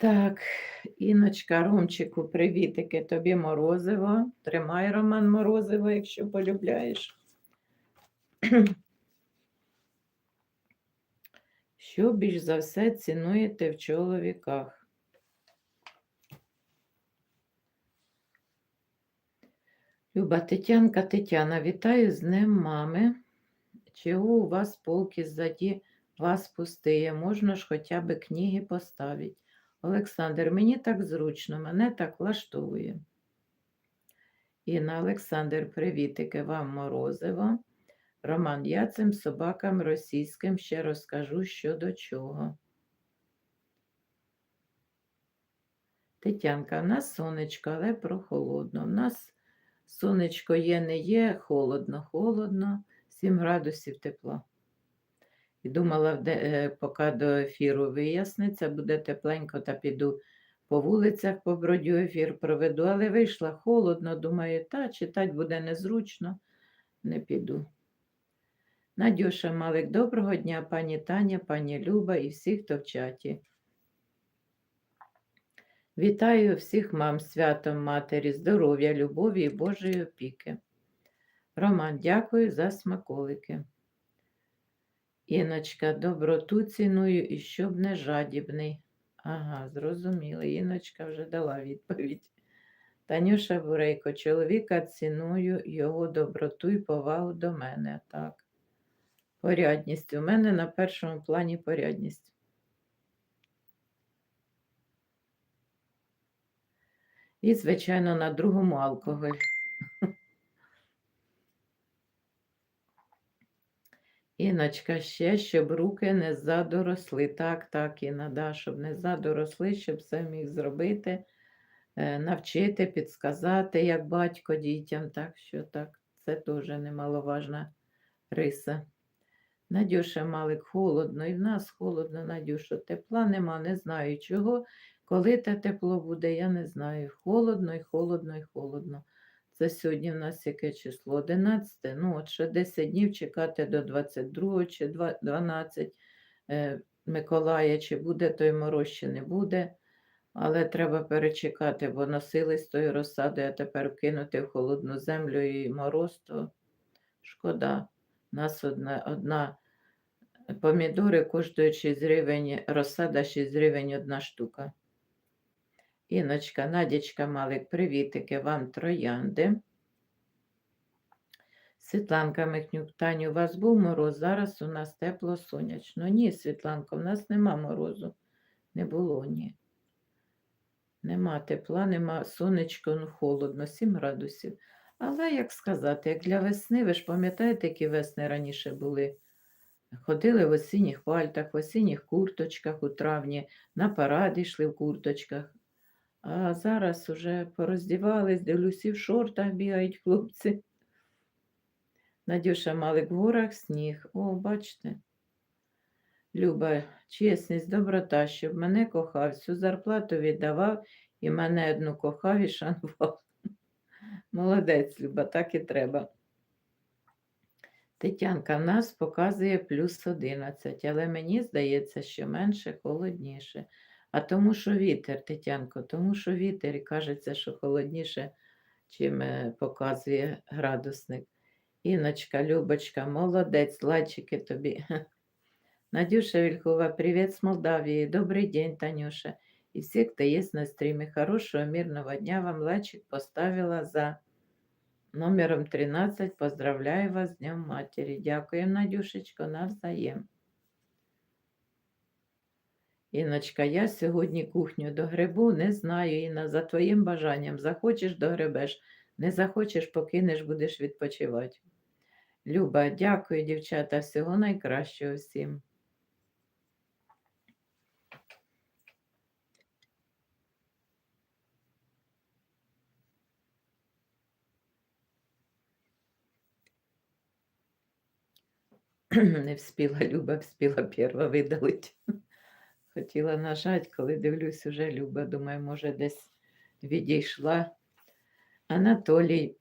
Так, Іночка, Ромчику, привітики, тобі морозиво. Тримай Роман морозиво, якщо полюбляєш. Що більш за все цінуєте в чоловіках? Люба Тетянка, Тетяна, вітаю з Днем мами. Чого у вас полки ззаді вас пустиє? Можна ж хоча б книги поставити. Олександр, мені так зручно, мене так влаштовує. Інна, Олександр, привітики, вам морозиво. Роман, я цим собакам російським ще розкажу, що до чого. Тетянка, в нас сонечко, але прохолодно. У нас сонечко є, не є, холодно, холодно, 7 градусів тепла. І думала, е, поки до ефіру виясниться, буде тепленько, та піду по вулицях, побродю ефір проведу, але вийшла холодно, думаю, та читати буде незручно, не піду. Надюша Малик, доброго дня, пані Таня, пані Люба і всіх, хто в чаті. Вітаю всіх мам святом Матері, здоров'я, любові і Божої опіки. Роман, дякую за смаколики. Іночка, доброту ціную і щоб не жадібний. Ага, зрозуміло. Іночка вже дала відповідь. Танюша Бурейко, чоловіка ціную його доброту і повагу до мене. Так. Порядність. У мене на першому плані порядність. І, звичайно, на другому алкоголь. Іночка, ще, щоб руки не задоросли. Так, так, Інна, да, щоб не задоросли, щоб все міг зробити, е, навчити, підсказати, як батько дітям. Так що так, це теж немаловажна риса. Надюша Малик, холодно, і в нас холодно, Надюша. Тепла нема, не знаю чого. Коли те тепло буде, я не знаю. Холодно і холодно і холодно. Це сьогодні в нас яке число? 11. Ну, от ще 10 днів чекати до 22 чи 12 е, Миколая, чи буде той мороз, чи не буде. Але треба перечекати, бо носились тою розсадою, а тепер кинути в холодну землю і мороз, то шкода. У нас одна, одна помідори коштують 6 гривень, розсада 6 гривень одна штука. Іночка, Надічка Малик, привітики, вам троянди. Світланка Михнюк, Таню, у вас був мороз, зараз у нас тепло сонячно. Ні, Світланко, у нас нема морозу. Не було, ні. Нема тепла, нема сонечко, ну холодно, 7 градусів. Але, як сказати, як для весни, ви ж пам'ятаєте, які весни раніше були? Ходили в осінніх пальтах, в осінніх курточках у травні, на паради йшли в курточках. А зараз уже пороздівались, дивлюсь, і в шортах бігають хлопці. Надюша Малик в горах сніг. О, бачите. Люба, чесність, доброта, щоб мене кохав, всю зарплату віддавав і мене одну кохав і шанував. Молодець, Люба, так і треба. Тетянка в нас показує плюс 11, але мені здається, що менше холодніше. А тому, що вітер, Тетянко, тому що вітер і кажеться, що холодніше, чим е, показує градусник. Іночка, Любочка, молодець, лайчики тобі. Надюша Вільхова, привіт з Молдавії. Добрий день, Танюша. І всі, хто є на стрімі. Хорошого, мирного дня вам лайчик поставила за номером 13. Поздравляю вас з Днем Матері. Дякуємо, Надюшечко, навзаєм. Іночка, я сьогодні кухню догребу, не знаю, Інна, за твоїм бажанням. Захочеш догребеш, не захочеш, покинеш, будеш відпочивати. Люба, дякую, дівчата, всього найкращого всім. Не вспіла, Люба вспіла перша видалить. Хотіла нажати, коли дивлюсь, уже Люба, думаю, може, десь відійшла. Анатолій,